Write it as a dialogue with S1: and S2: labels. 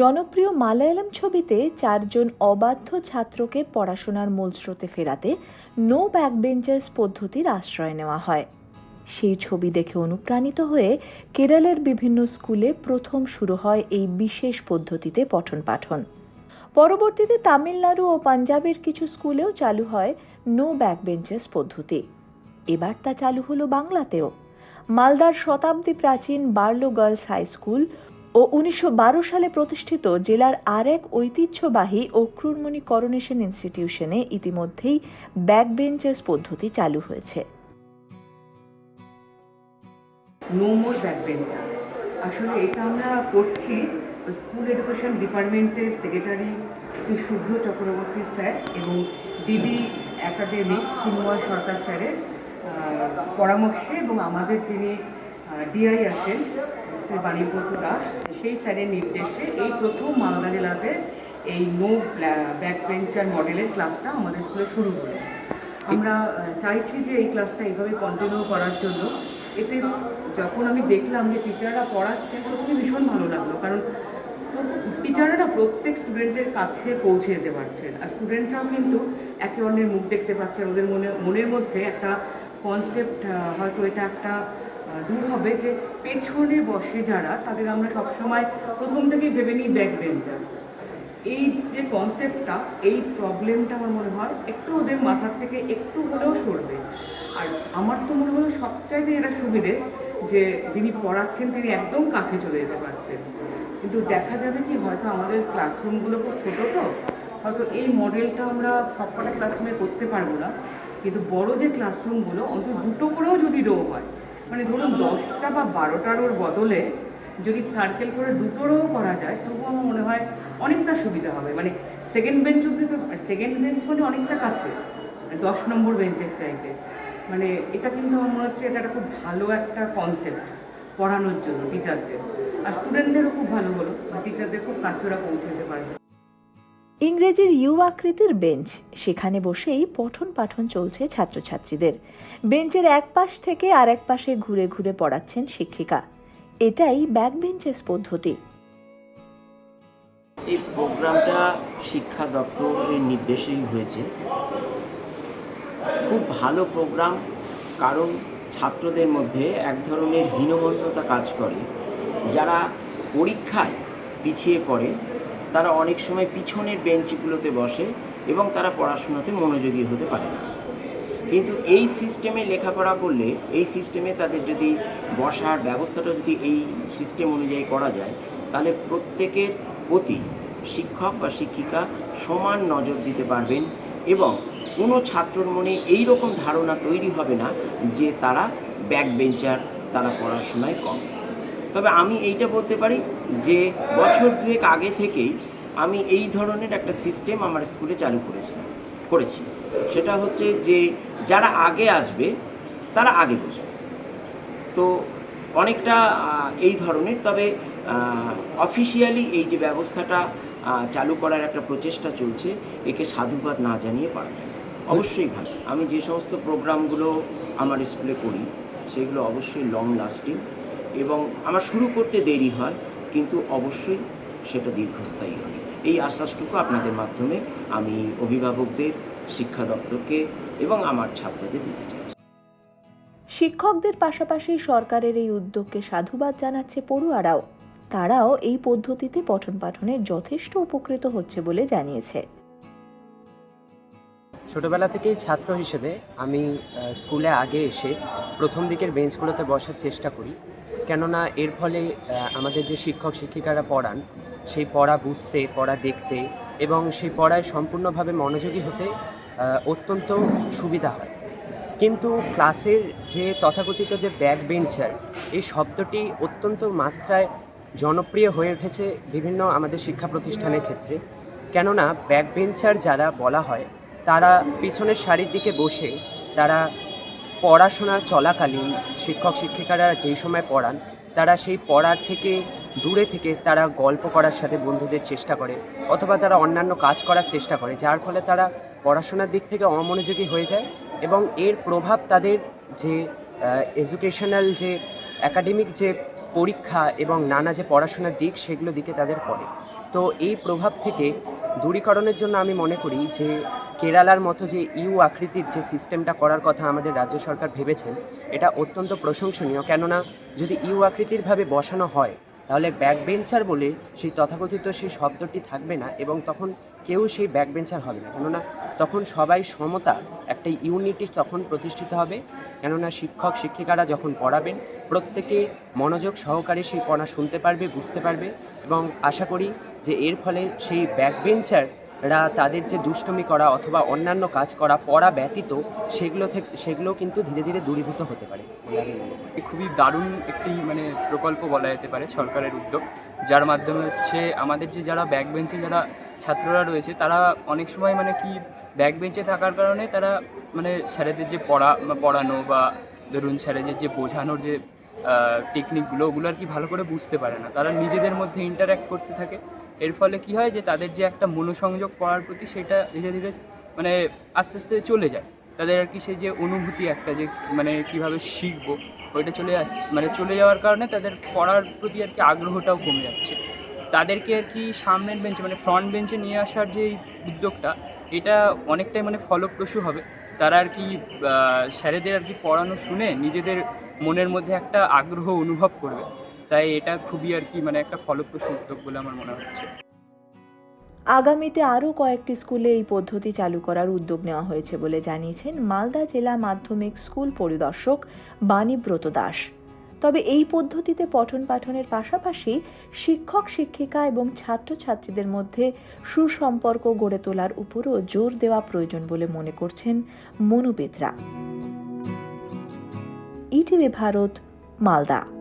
S1: জনপ্রিয় মালায়ালাম ছবিতে চারজন অবাধ্য ছাত্রকে পড়াশোনার মূল স্রোতে ফেরাতে নো ব্যাকবেঞ্চার্স পদ্ধতির আশ্রয় নেওয়া হয়। সেই ছবি দেখে অনুপ্রাণিত হয়ে কেরলের বিভিন্ন স্কুলে প্রথম শুরু হয় এই বিশেষ পদ্ধতিতে পঠন পাঠন। পরবর্তীতে তামিলনাড়ু ও পাঞ্জাবের কিছু স্কুলেও চালু হয় নো ব্যাকবেঞ্চার্স পদ্ধতি। এবার তা চালু হলো বাংলাতেও। মালদার শতাব্দী প্রাচীন বার্লো গার্লস হাই স্কুল ও উনিশশো বারো সালে প্রতিষ্ঠিত জেলার আরেক ঐতিহ্যবাহী অক্রুরমণি করোনেশন ইনস্টিটিউশনে ইতিমধ্যেই ব্যাকবেঞ্চার্স পদ্ধতি চালু হয়েছে।
S2: আসলে এটা আমরা করছি স্কুল এডুকেশন ডিপার্টমেন্টের সেক্রেটারি শ্রী শুভ্র চক্রবর্তী স্যার এবং ডিবি একাডেমি চিন্ময় সরকার স্যারের পরামর্শে এবং আমাদের যিনি ডিআই আছেন শ্রী বাণীব্রত দাস সেই স্যারের নির্দেশে এই প্রথম মালদা জেলাতে এই নো ব্যাকবেঞ্চার মডেলের ক্লাসটা আমাদের স্কুলে শুরু হলো। আমরা চাইছি যে এই ক্লাসটা এইভাবে কন্টিনিউ করার জন্য। এতে যখন আমি দেখলাম যে টিচাররা পড়াচ্ছে, সত্যি ভীষণ ভালো লাগল। কারণ টিচাররা প্রত্যেক স্টুডেন্টের কাছে পৌঁছে যেতে পারছেন আর স্টুডেন্টরাও কিন্তু একে অন্যের মুখ দেখতে পাচ্ছেন ওদের মনে, মনের মধ্যে একটা কনসেপ্ট হয়তো এটা একটা দূর হবে যে পেছনে বসে যারা, তাদের আমরা সবসময় প্রথম থেকেই ভেবে নিই ব্যাক বেঞ্চার এই যে কনসেপ্টটা এই প্রবলেমটা আমার মনে হয় একটু ওদের মাথার থেকে একটু হলেও সরবে। আর আমার তো মনে হলো সবচাইতে এটা সুবিধে যে যিনি পড়াচ্ছেন, তিনি একদম কাছে চলে যেতে পারছেন। কিন্তু দেখা যাবে কি, হয়তো আমাদের ক্লাসরুমগুলো খুব ছোটো তো, হয়তো এই মডেলটা আমরা সবকটা ক্লাসরুমে করতে পারব না। কিন্তু বড় যে ক্লাসরুমগুলো, অন্তত দুটো করেও যদি রো হয় মানে ধরুন দশটা বা বারোটার ওর বদলে যদি সার্কেল করে দুটো রো করা যায় তবুও আমার মনে হয় অনেকটা সুবিধা হবে। মানে সেকেন্ড বেঞ্চ অব্দি তো সেকেন্ড বেঞ্চ মানে অনেকটা কাছে মানে দশ নম্বর বেঞ্চের চাইতে। মানে এটা কিন্তু আমার মনে হচ্ছে এটা একটা খুব ভালো একটা কনসেপ্ট পড়ানোর জন্য টিচারদের আর স্টুডেন্টদেরও খুব ভালো হলো টিচারদের খুব কাছে ওরা পৌঁছে যেতে পারবে।
S1: ইংরেজির ইউ আকৃতির বেঞ্চ। সেখানে বসেই পঠন পাঠন চলছে ছাত্রছাত্রীদের। বেঞ্চের এক পাশ থেকে আরেক পাশে ঘুরে ঘুরে পড়াচ্ছেন শিক্ষিকা। এটাই ব্যাকবেঞ্চার্স পদ্ধতি।
S3: এই প্রোগ্রামটা শিক্ষা দপ্তরের নির্দেশেই হয়েছে। খুব ভালো প্রোগ্রাম, কারণ ছাত্রদের মধ্যে এক ধরনের হীনমন্যতা কাজ করে। যারা পরীক্ষায় পিছিয়ে পড়ে তারা অনেক সময় পিছনের বেঞ্চগুলোতে বসে এবং তারা পড়াশোনাতে মনোযোগী হতে পারে না। কিন্তু এই সিস্টেমে লেখাপড়া করলে, এই সিস্টেমে তাদের যদি বসার ব্যবস্থাটা যদি এই সিস্টেম অনুযায়ী করা যায়, তাহলে প্রত্যেকের প্রতি শিক্ষক বা শিক্ষিকা সমান নজর দিতে পারবেন এবং কোনো ছাত্রর মনে এই রকম ধারণা তৈরি হবে না যে তারা ব্যাক বেঞ্চার তারা পড়াশোনায় কম। তবে আমি এইটা বলতে পারি যে বছর দুয়েক আগে থেকেই আমি এই ধরনের একটা সিস্টেম আমার স্কুলে চালু করেছিলাম করেছি। সেটা হচ্ছে যে যারা আগে আসবে, তারা আগে বসবে। তো অনেকটা এই ধরনের, তবে অফিসিয়ালি এই যে ব্যবস্থাটা চালু করার একটা প্রচেষ্টা চলছে, একে সাধুবাদ না জানিয়ে পারা যায়। অবশ্যই ভালো। আমি যে সমস্ত প্রোগ্রামগুলো আমার স্কুলে করি, সেগুলো অবশ্যই লং লাস্টিং এবং আমার শুরু করতে দেরি হয় কিন্তু অবশ্যই সেটা দীর্ঘস্থায়ী হয় এই আশ্বাসটুকু আপনাদের মাধ্যমে আমি অভিভাবকদের শিক্ষা দপ্তরকে এবং আমার ছাত্রদের দিতে চাইছি।
S1: শিক্ষকদের পাশাপাশি সরকারের এই উদ্যোগকে সাধুবাদ জানাচ্ছে পড়ুয়ারাও। তারাও এই পদ্ধতিতে পঠন পাঠনে যথেষ্ট উপকৃত হচ্ছে বলে জানিয়েছে।
S4: ছোটবেলা থেকেই ছাত্র হিসেবে আমি স্কুলে আগে এসে প্রথম দিকের বেঞ্চগুলোতে বসার চেষ্টা করি। কেননা এর ফলে আমাদের যে শিক্ষক শিক্ষিকারা পড়ান, সেই পড়া বুঝতে, পড়া দেখতে এবং সেই পড়ায় সম্পূর্ণভাবে মনোযোগী হতে অত্যন্ত সুবিধা হয়। কিন্তু ক্লাসের যে তথাকথিত যে ব্যাক বেঞ্চার, এই শব্দটি অত্যন্ত মাত্রায় জনপ্রিয় হয়ে উঠেছে বিভিন্ন আমাদের শিক্ষা প্রতিষ্ঠানের ক্ষেত্রে। কেননা ব্যাক বেঞ্চার যারা বলা হয়, তারা পিছনের সারির দিকে বসে, তারা পড়াশোনা চলাকালীন শিক্ষক শিক্ষিকারা যেই সময় পড়ান, তারা সেই পড়ার থেকে দূরে থেকে তারা গল্প করার সাথে বন্ধুদের চেষ্টা করে অথবা তারা অন্যান্য কাজ করার চেষ্টা করে, যার ফলে তারা পড়াশোনার দিক থেকে অমনোযোগী হয়ে যায় এবং এর প্রভাব তাদের যে এডুকেশনাল যে একাডেমিক যে পরীক্ষা এবং নানা যে পড়াশোনার দিক সেগুলো দিকে তাদের পড়ে। তো এই প্রভাব থেকে দূরীকরণের জন্য আমি মনে করি যে কেরালার মতো যে ইউ আকৃতির যে সিস্টেমটা করার কথা আমাদের রাজ্য সরকার ভেবেছেন, এটা অত্যন্ত প্রশংসনীয়। কেননা, যদি ইউ আকৃতিরভাবে বসানো হয়, তাহলে ব্যাক বেঞ্চার বলে সেই তথাকথিত সেই শব্দটি থাকবে না এবং তখন কেউ সেই ব্যাক বেঞ্চার হবে না। কেননা, তখন সবাই সমতা, একটা ইউনিটি তখন প্রতিষ্ঠিত হবে। কেননা, শিক্ষক, শিক্ষিকারা যখন পড়াবেন, প্রত্যেকে মনোযোগ সহকারে সেই পড়া শুনতে পারবে, বুঝতে পারবে এবং আশা করি যে এর ফলে সেই ব্যাক বেঞ্চাররা তাদের যে দুষ্টমি করা অথবা অন্যান্য কাজ করা পড়া ব্যতীত সেগুলো থেকে, সেগুলো কিন্তু ধীরে ধীরে দূরীভূত হতে পারে। মনে
S5: খুবই দারুণ একটি মানে প্রকল্প বলা যেতে পারে সরকারের উদ্যোগ। যার মাধ্যমে হচ্ছে আমাদের যে যারা ব্যাক বেঞ্চে যারা ছাত্ররা রয়েছে, তারা অনেক সময় মানে কি ব্যাক বেঞ্চে থাকার কারণে তারা মানে স্যারেদের যে পড়া পড়ানো বা ধরুন স্যারেদের যে বোঝানোর যে টেকনিকগুলো ওগুলো আর কি ভালো করে বুঝতে পারে না। তারা নিজেদের মধ্যে ইন্টারাক্ট করতে থাকে। এর ফলে কি হয় যে তাদের যে একটা মনোসংযোগ পড়ার প্রতি সেটা ধীরে ধীরে মানে আস্তে আস্তে চলে যায়। তাদের আর কি সেই যে অনুভূতি একটা যে মানে কীভাবে শিখব, ওইটা চলে যাচ্ছে মানে চলে যাওয়ার কারণে তাদের পড়ার প্রতি আর কি আগ্রহটাও কমে যাচ্ছে। তাদেরকে আর কি সামনের বেঞ্চে মানে ফ্রন্ট বেঞ্চে নিয়ে আসার যে উদ্যোগটা, এটা অনেকটাই মানে ফলপ্রসূ হবে। তারা আর কি স্যারেদের আর কি পড়ানো শুনে নিজেদের মনের মধ্যে একটা আগ্রহ অনুভব করবে। তাই এটা খুবই আর কি মানে একটা ফলপ্রসূ উদ্যোগ বলে আমার মনে হচ্ছে।
S1: আগামীতে আরও কয়েকটি স্কুলে এই পদ্ধতি চালু করার উদ্যোগ নেওয়া হয়েছে বলে জানিয়েছেন মালদা জেলা মাধ্যমিক স্কুল পরিদর্শক বাণীব্রত দাস। তবে এই পদ্ধতিতে পঠন পাঠনের পাশাপাশি শিক্ষক, শিক্ষিকা এবং ছাত্রছাত্রীদের মধ্যে সুসম্পর্ক গড়ে তোলার উপরও জোর দেওয়া প্রয়োজন বলে মনে করছেন মনুবেদরা। ইটিভি ভারত, মালদা।